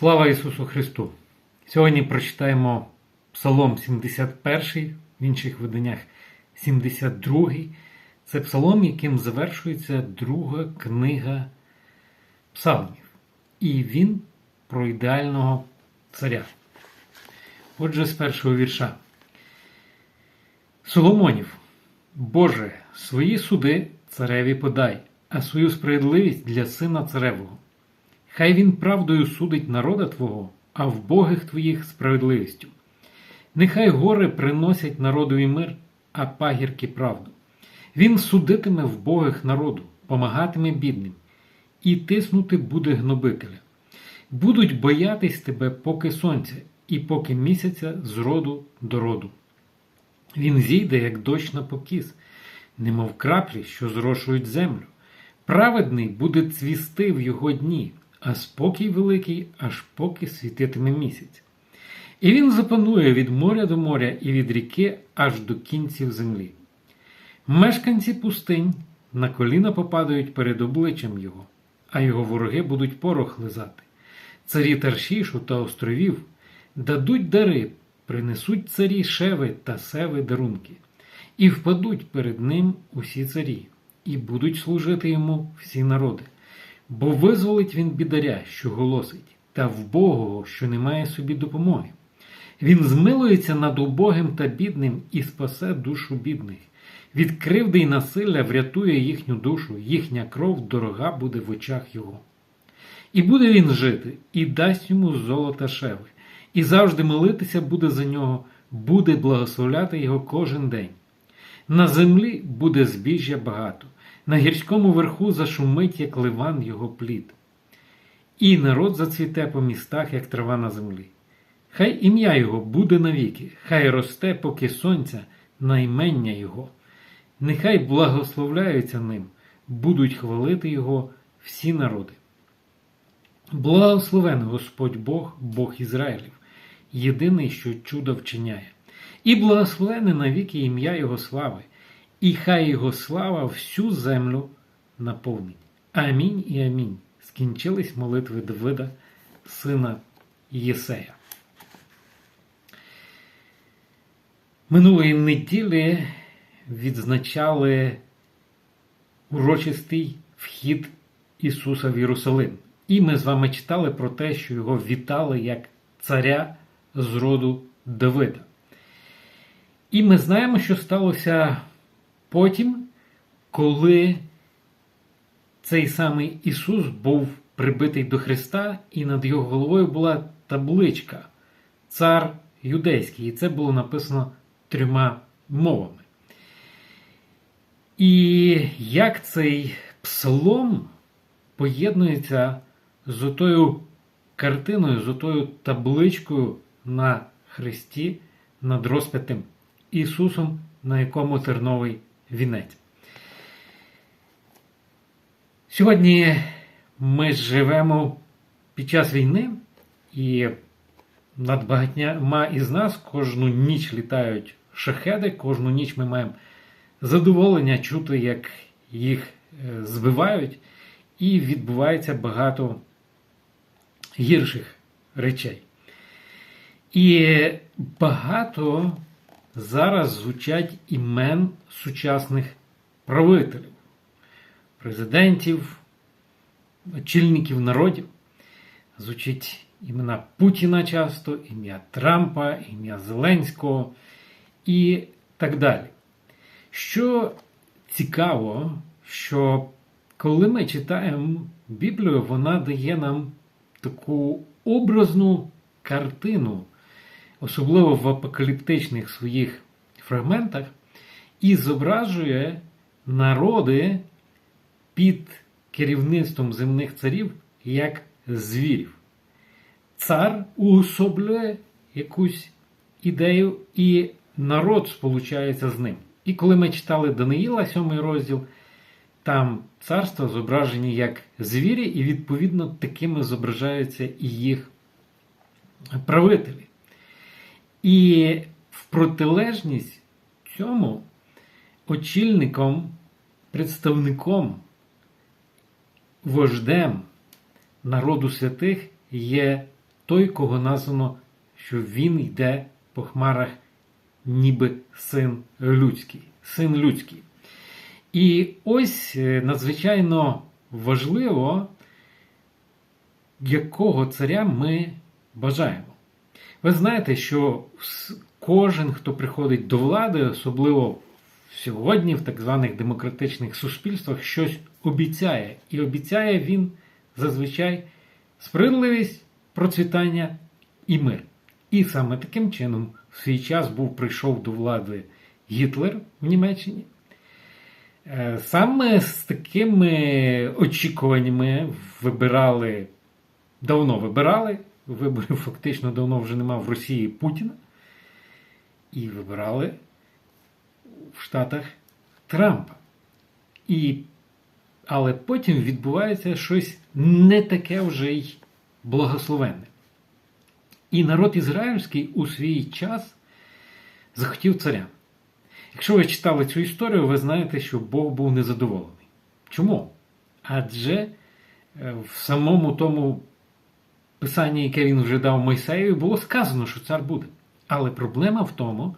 Слава Ісусу Христу! Сьогодні прочитаємо Псалом 71, в інших виданнях 72. Це псалом, яким завершується друга книга псалмів. І він про ідеального царя. Отже, з першого вірша. Соломонів, Боже, свої суди цареві подай, а свою справедливість для сина царевого. Хай він правдою судить народа Твого, а в богих Твоїх справедливістю. Нехай гори приносять народові мир, а пагірки правду. Він судитиме в богих народу, помагатиме бідним, і тиснути буде гнобителя. Будуть боятись тебе, поки сонця, і поки місяця з роду до роду. Він зійде, як дощ на покіс, немов краплі, що зрошують землю. Праведний буде цвісти в його дні, а спокій великий, аж поки світитиме місяць. І він запанує від моря до моря і від ріки аж до кінців землі. Мешканці пустинь на коліна попадають перед обличчям його, а його вороги будуть порох лизати. Царі Таршішу та островів дадуть дари, принесуть царі шеви та севи дарунки, і впадуть перед ним усі царі, і будуть служити йому всі народи. Бо визволить він бідаря, що голосить, та вбогого, що не має собі допомоги. Він змилується над убогим та бідним і спасе душу бідних. Від кривди й насилля врятує їхню душу, їхня кров дорога буде в очах його. І буде він жити, і дасть йому золота шеви, і завжди молитися буде за нього, буде благословляти його кожен день. На землі буде збіжжя багато, на гірському верху зашумить, як ливан його плід. І народ зацвіте по містах, як трава на землі. Хай ім'я його буде навіки, хай росте, поки сонця, наймення його. Нехай благословляються ним, будуть хвалити його всі народи. Благословен Господь Бог, Бог Ізраїлів, єдиний, що чудо вчиняє, і благословене навіки ім'я Його слави, і хай Його слава всю землю наповнить. Амінь і амінь. Скінчились молитви Давида, сина Єсея. Минулої неділі відзначали урочистий вхід Ісуса в Єрусалим. І ми з вами читали про те, що його вітали як царя з роду Давида. І ми знаємо, що сталося потім, коли цей самий Ісус був прибитий до Христа, і над його головою була табличка Цар Юдейський. І це було написано трьома мовами. І як цей псалом поєднується з отою картиною, з отою табличкою на Христі над розп'ятим Ісусом, на якому терновий вінець. Сьогодні ми живемо під час війни, і над багатьма із нас кожну ніч літають шахеди, кожну ніч ми маємо задоволення чути, як їх збивають, і відбувається багато гірших речей. І багато зараз звучать імен сучасних правителів, президентів, очільників народів. Звучить імена Путіна часто, ім'я Трампа, ім'я Зеленського і так далі. Що цікаво, що коли ми читаємо Біблію, вона дає нам таку образну картину, особливо в апокаліптичних своїх фрагментах, і зображує народи під керівництвом земних царів як звірів. Цар уособлює якусь ідею, і народ сполучається з ним. І коли ми читали Даниїла, 7 розділ, там царства зображені як звірі, і, відповідно, такими зображаються і їх правителі. І в протилежність цьому очільником, представником, вождем народу святих є той, кого названо, що він йде по хмарах, ніби син людський, син людський. І ось е, надзвичайно важливо, якого царя ми бажаємо. Ви знаєте, що кожен, хто приходить до влади, особливо сьогодні в так званих демократичних суспільствах, щось обіцяє. І обіцяє він зазвичай справедливість, процвітання і мир. І саме таким чином в свій час був прийшов до влади Гітлер в Німеччині. Е, саме з такими очікуваннями вибирали, давно вибирали, виборів фактично давно вже нема в Росії Путіна. І вибирали в Штатах Трампа. І, Але потім відбувається щось не таке вже й благословенне. І народ ізраїльський у свій час захотів царя. Якщо ви читали цю історію, ви знаєте, що Бог був незадоволений. Чому? Адже е, в самому тому писанні, яке він вже дав Мойсеєві, було сказано, що цар буде. Але проблема в тому,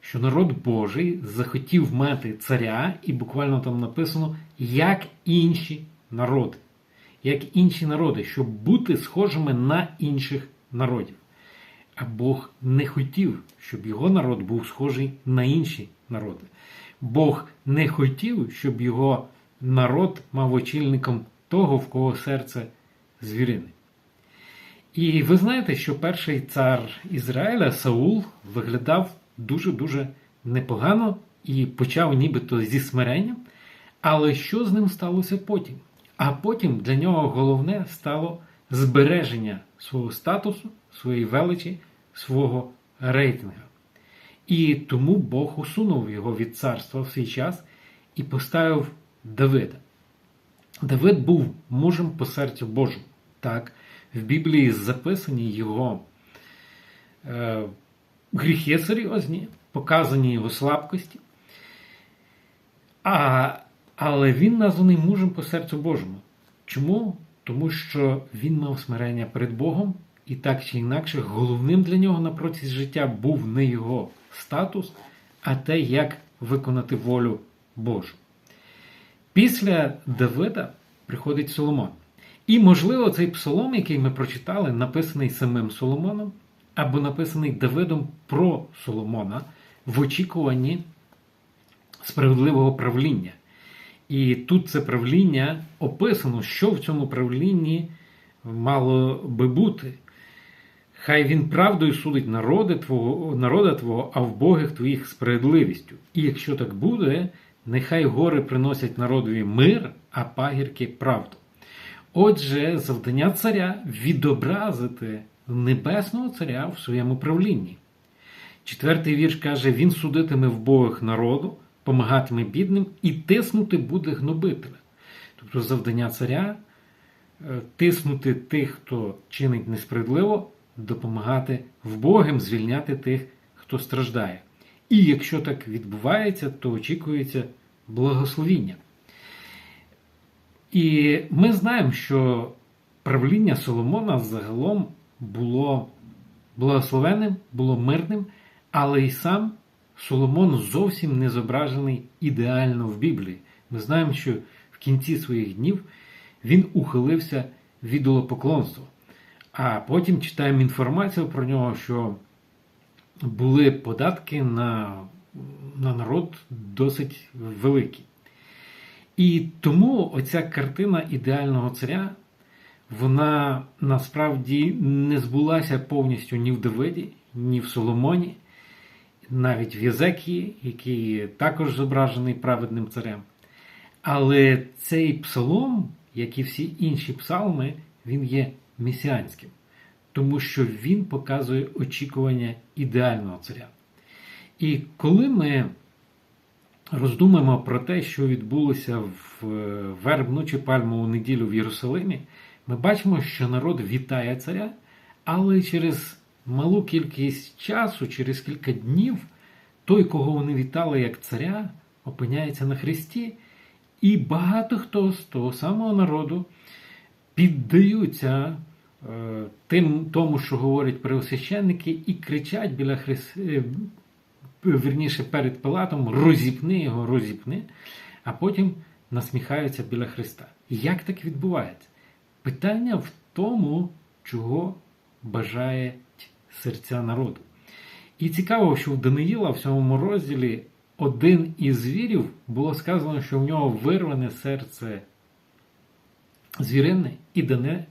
що народ Божий захотів мати царя, і буквально там написано, як інші народи. Як інші народи, щоб бути схожими на інших народів. А Бог не хотів, щоб його народ був схожий на інші народи. Бог не хотів, щоб його народ мав очільником того, в кого серце звірине. І ви знаєте, що перший цар Ізраїля Саул виглядав дуже-дуже непогано і почав нібито зі смиренням. Але що з ним сталося потім? А потім для нього головне стало збереження свого статусу, своєї величі, свого рейтингу. І тому Бог усунув його від царства в свій час і поставив Давида. Давид був мужем по серцю Божому. Так, в Біблії записані його е, гріхи серйозні, показані його слабкості. А, Але він названий мужем по серцю Божому. Чому? Тому що він мав смирення перед Богом, і так чи інакше, головним для нього на протязі життя був не його статус, а те, як виконати волю Божу. Після Давида приходить Соломон. І, можливо, цей псалом, який ми прочитали, написаний самим Соломоном, або написаний Давидом про Соломона в очікуванні справедливого правління. І тут це правління описано, що в цьому правлінні мало би бути. Хай він правдою судить народи твого, народа Твого, а в богих твоїх справедливістю. І якщо так буде, нехай гори приносять народові мир, а пагірки правду. Отже, завдання царя відобразити небесного царя в своєму правлінні. Четвертий вірш каже: Він судитиме в богах народу, помагатиме бідним і тиснути буде гнобителя. Тобто завдання царя е, тиснути тих, хто чинить несправедливо, допомагати вбогим звільняти тих, хто страждає. І якщо так відбувається, то очікується благословіння. І ми знаємо, що правління Соломона загалом було благословенним, було мирним, але й сам Соломон зовсім не зображений ідеально в Біблії. Ми знаємо, що в кінці своїх днів він ухилився від ідолопоклонства. А потім читаємо інформацію про нього, що були податки на, на народ досить великі. І тому оця картина ідеального царя, вона насправді не збулася повністю ні в Давиді, ні в Соломоні, навіть в Єзекії, який також зображений праведним царем. Але цей псалом, як і всі інші псалми, він є месіанським, тому що він показує очікування ідеального царя. І коли ми роздумаємо про те, що відбулося в е, вербну чи пальмову неділю в Єрусалимі, ми бачимо, що народ вітає царя, але через малу кількість часу, через кілька днів, той, кого вони вітали як царя, опиняється на Христі, і багато хто з того самого народу піддаються е, тим, тому, що говорять первосвященники, і кричать біля Христа, вірніше перед Пилатом, розіпни його, розіпни, а потім насміхаються біля Христа. Як так відбувається? Питання в тому, чого бажають серця народу. І цікаво, що в Даниїла в цьому розділі один із звірів було сказано, що в нього вирване серце звіринне і дане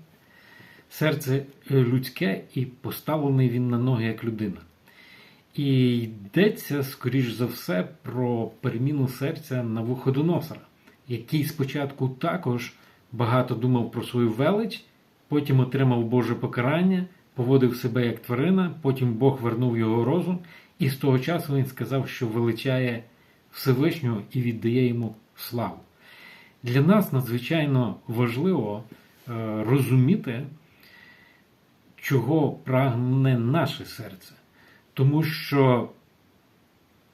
серце людське, і поставлений він на ноги як людина. І йдеться, скоріш за все, про переміну серця на вуходоносора, який спочатку також багато думав про свою велич, потім отримав Боже покарання, поводив себе як тварина, потім Бог вернув його розум, і з того часу він сказав, що величає Всевишнього і віддає йому славу. Для нас надзвичайно важливо е, розуміти, чого прагне наше серце. Тому що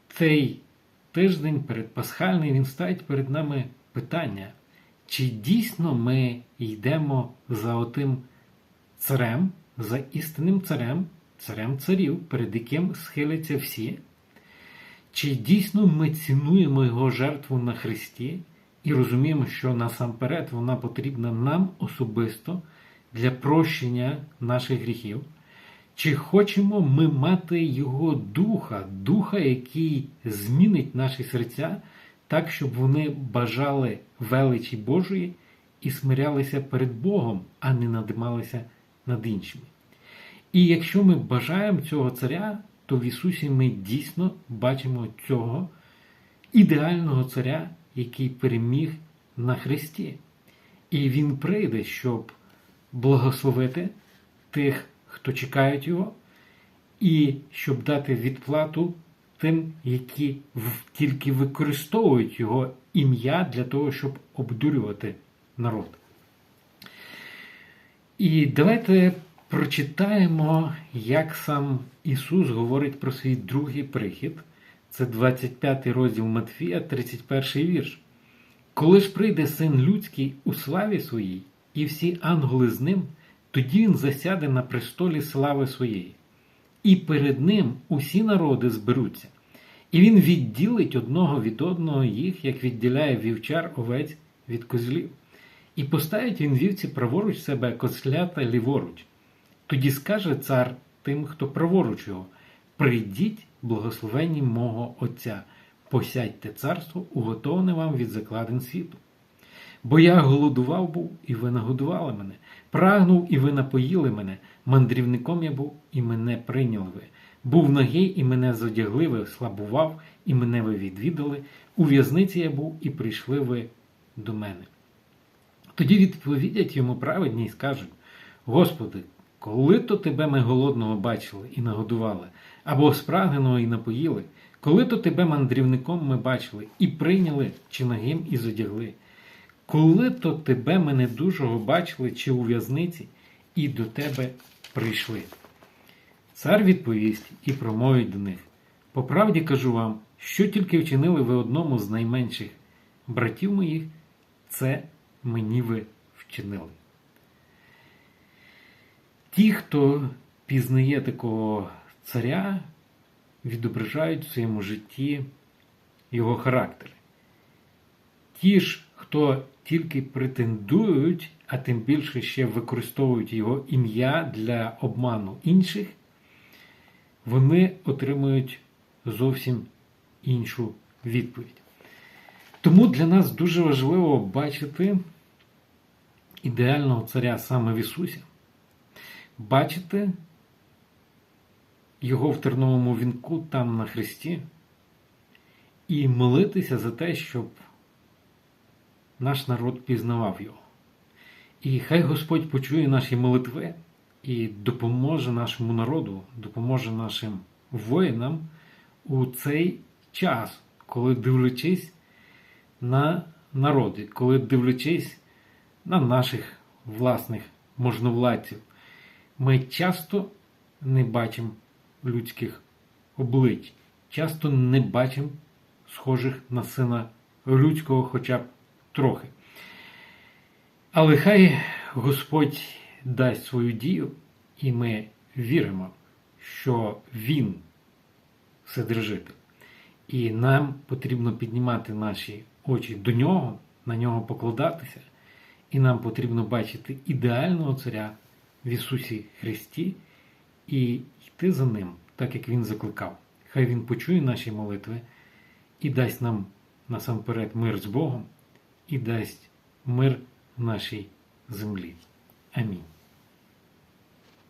цей тиждень передпасхальний він ставить перед нами питання, чи дійсно ми йдемо за отим царем, за істинним царем, царем царів, перед яким схиляться всі, чи дійсно ми цінуємо його жертву на Христі і розуміємо, що насамперед вона потрібна нам особисто для прощення наших гріхів. Чи хочемо ми мати Його Духа, Духа, який змінить наші серця так, щоб вони бажали величі Божої і смирялися перед Богом, а не надималися над іншими? І якщо ми бажаємо цього царя, то в Ісусі ми дійсно бачимо цього ідеального царя, який переміг на Христі. І Він прийде, щоб благословити тих хто чекають його, і щоб дати відплату тим, які тільки використовують його ім'я для того, щоб обдурювати народ. І давайте прочитаємо, як сам Ісус говорить про свій другий прихід. Це 25 розділ Матфія, 31 вірш. Коли ж прийде син людський у славі своїй, і всі ангели з ним. Тоді він засяде на престолі слави своєї, і перед ним усі народи зберуться, і він відділить одного від одного їх, як відділяє вівчар овець від козлів, і поставить він вівці праворуч себе кослята ліворуч. Тоді скаже цар тим, хто праворуч його: Прийдіть, благословенні мого Отця, посядьте царство, уготоване вам від закладин світу. Бо я голодував був, і ви нагодували мене, прагнув, і ви напоїли мене, мандрівником я був, і мене прийняли ви. Був нагий, і мене задягли ви, слабував, і мене ви відвідали. У в'язниці я був, і прийшли ви до мене. Тоді відповідять йому праведні і скажуть: Господи, коли то тебе ми голодного бачили і нагодували, або спрагненого і напоїли, коли то тебе мандрівником ми бачили і прийняли, чи нагим і задягли. Коли то тебе ми недужого бачили чи у в'язниці, і до тебе прийшли. Цар відповість і промовить до них: По правді кажу вам, що тільки вчинили ви одному з найменших братів моїх, це мені ви вчинили. Ті, хто пізнає такого царя, відображають в своєму житті його характер. Ті ж, хто тільки претендують, а тим більше ще використовують його ім'я для обману інших, вони отримують зовсім іншу відповідь. Тому для нас дуже важливо бачити ідеального царя саме в Ісусі, бачити його в терновому вінку там на Христі і молитися за те, щоб наш народ пізнавав його. І хай Господь почує наші молитви і допоможе нашому народу, допоможе нашим воїнам у цей час, коли дивлячись на народи, коли дивлячись на наших власних можновладців, ми часто не бачимо людських облич, часто не бачимо схожих на сина людського хоча б трохи. Але хай Господь дасть свою дію, і ми віримо, що Він Вседержитель. І нам потрібно піднімати наші очі до нього, на нього покладатися, і нам потрібно бачити ідеального царя в Ісусі Христі і йти за ним, так як Він закликав. Хай Він почує наші молитви і дасть нам насамперед мир з Богом, і дасть мир нашій землі. Амінь.